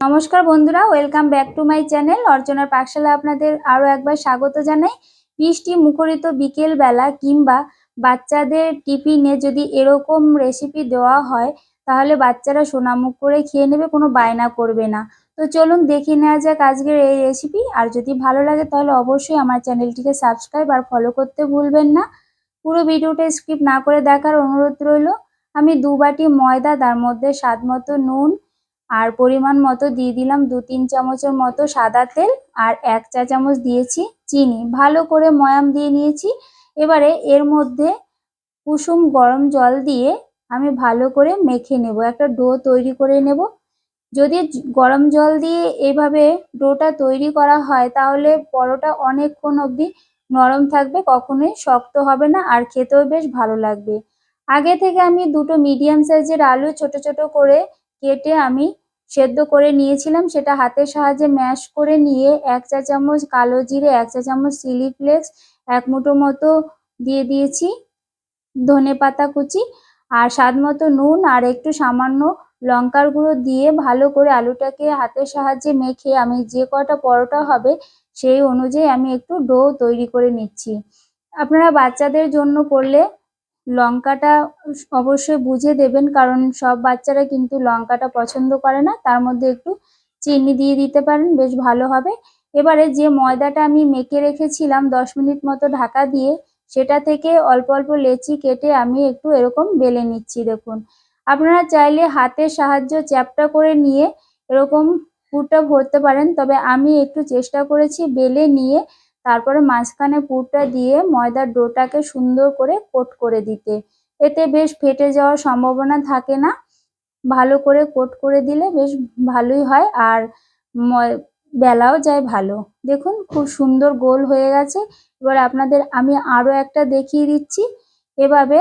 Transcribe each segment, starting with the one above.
নমস্কার বন্ধুরা, welcome back to my channel. অর্চনার পাঠশালা আপনাদের আরও একবার স্বাগত জানাই। বৃষ্টি মুখরিত বিকেল বেলা কিংবা বাচ্চাদের টিফিনে যদি এরকম রেসিপি দেওয়া হয়, তাহলে বাচ্চারা সোনামুখ করে খেয়ে নেবে, কোনো বায়না করবে না। তো চলুন দেখে নেওয়া যাক আজকের এই রেসিপি আর যদি ভালো লাগে, তাহলে অবশ্যই আমার চ্যানেলটিকে সাবস্ক্রাইব আর ফলো করতে ভুলবেন না। পুরো ভিডিওটা স্কিপ না করে দেখার অনুরোধ রইল। আমি দু বাটি ময়দা, তার মধ্যে স্বাদ মতো নুন আর পরিমাণ মতো দিয়ে দিলাম দু তিন চামচের মতো সাদা তেল আর এক চা চামচ দিয়েছি চিনি। ভালো করে ময়াম দিয়ে নিয়েছি। এবারে এর মধ্যে কুসুম গরম জল দিয়ে আমি ভালো করে মেখে নেব। একটা ডো তৈরি করে নেব। যদি গরম জল দিয়ে এইভাবে ডোটা তৈরি করা হয়, তাহলে পরোটা অনেকক্ষণ অবধি নরম থাকবে, কখনোই শক্ত হবে না আর খেতেও বেশ ভালো লাগবে। আগে থেকে আমি দুটো মিডিয়াম সাইজের আলু ছোট ছোট করে কেটে আমি সেদ্ধ করে নিয়েছিলাম, সেটা হাতের সাহায্যে ম্যাশ করে নিয়ে এক চা চামচ কালো জিরে, এক চা চামচ চিলি ফ্লেক্স, এক মুঠো মতো দিয়ে দিয়েছি ধনে পাতা কুচি আর স্বাদ মতো নুন আর একটু সামান্য লঙ্কার গুঁড়ো দিয়ে ভালো করে আলুটাকে হাতের সাহায্যে মেখে আমি যে কটা পরোটা হবে সেই অনুযায়ী আমি একটু ডো তৈরি করে নিচ্ছি। আপনারা বাচ্চাদের জন্য করলে লঙ্কাটা অবশ্যই বুঝে দেবেন, কারণ সব বাচ্চারা কিন্তু লঙ্কাটা পছন্দ করে না। তার মধ্যে একটু চিনি দিয়ে দিতে পারেন, বেশ ভালো হবে। এবারে যে ময়দাটা আমি মেখে রেখেছিলাম দশ মিনিট মতো ঢাকা দিয়ে, সেটা থেকে অল্প অল্প লেচি কেটে আমি একটু এরকম বেলে নিচ্ছি, দেখুন। আপনারা চাইলে হাতের সাহায্য চ্যাপটা করে নিয়ে এরকম পুরটা ভরতে পারেন, তবে আমি একটু চেষ্টা করেছি বেলে নিয়ে তারপরে মাঝখানে পুরটা দিয়ে ময়দার ডোটাকে সুন্দর করে কোট করে দিতে। এতে বেশ ফেটে যাওয়ার সম্ভাবনা থাকে না। ভালো করে কোট করে দিলে বেশ ভালোই হয় আর বেলাও যায় ভালো। দেখুন, খুব সুন্দর গোল হয়ে গেছে। এবার আপনাদের আমি আরও একটা দেখিয়ে দিচ্ছি। এভাবে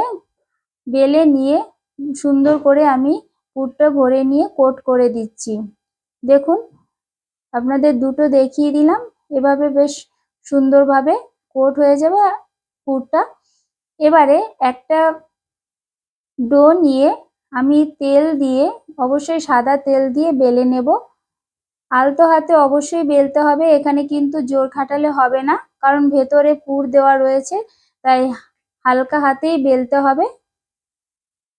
বেলে নিয়ে সুন্দর করে আমি পুরটা ভরে নিয়ে কোট করে দিচ্ছি। দেখুন, আপনাদের দুটো দেখিয়ে দিলাম। এভাবে বেশ সুন্দরভাবে কোট হয়ে যাবে পুরটা। এবারে একটা ডো নিয়ে আমি তেল দিয়ে, অবশ্যই সাদা তেল দিয়ে বেলে নেব। আলতো হাতে অবশ্যই বেলতে হবে, এখানে কিন্তু জোর খাটালে হবে না, কারণ ভেতরে পুর দেওয়া রয়েছে, তাই হালকা হাতেই বেলতে হবে।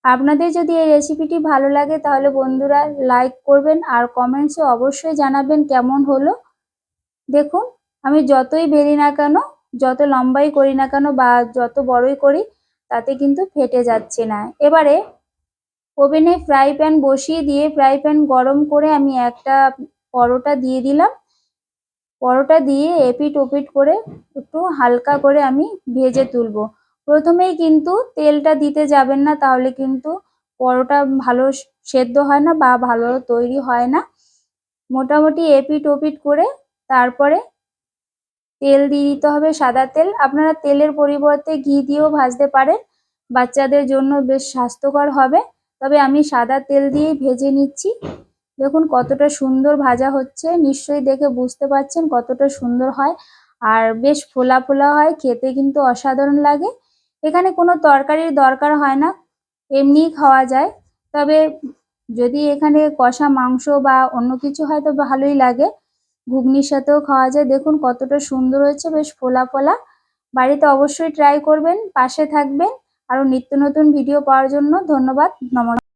আপনাদের যদি এই রেসিপিটি ভালো লাগে, তাহলে বন্ধুরা লাইক করবেন আর কমেন্টসে অবশ্যই জানাবেন কেমন হলো। দেখুন আমি যতই বেরি না কেন, যত লম্বাই করি না কেন বা যত বড়ই করি, তাতে কিন্তু ফেটে যাচ্ছে না। এবারে ওভেনে ফ্রাই প্যান বসিয়ে দিয়ে ফ্রাই প্যান গরম করে আমি একটা পরোটা দিয়ে দিলাম। পরোটা দিয়ে এপিট ওপিট করে একটু হালকা করে আমি ভেজে তুলব। প্রথমেই কিন্তু তেলটা দিতে যাবেন না, তাহলে কিন্তু পরোটা ভালো সেদ্ধ হয় না বা ভালো তৈরি হয় না। মোটামুটি এপিট ওপিট করে তারপরে তেল দিয়ে দিতে হবে সাদা তেল। আপনারা তেলের পরিবর্তে ঘি দিয়েও ভাজতে পারেন। বাচ্চাদের জন্য বেশ স্বাস্থ্যকর হবে। তবে আমি সাদা তেল দিয়েই ভেজে নিচ্ছি। দেখুন কতটা সুন্দর ভাজা হচ্ছে। নিশ্চয়ই দেখে বুঝতে পারছেন কতটা সুন্দর হয়। আর বেশ ফোলা ফোলা হয়। খেতে কিন্তু অসাধারণ লাগে। এখানে কোনো তরকারির দরকার হয় না। এমনিই খাওয়া যায়। তবে যদি এখানে কষা মাংস বা অন্য কিছু হয় তো ভালোই লাগে। ঘুগনির সাথেও খাওয়া যায়। দেখুন কতটা সুন্দর হয়েছে, বেশ ফোলা ফোলা। বাড়িতে অবশ্যই ট্রাই করবেন, পাশে থাকবেন। আরও নিত্য নতুন ভিডিও পাওয়ার জন্য ধন্যবাদ। নমস্কার।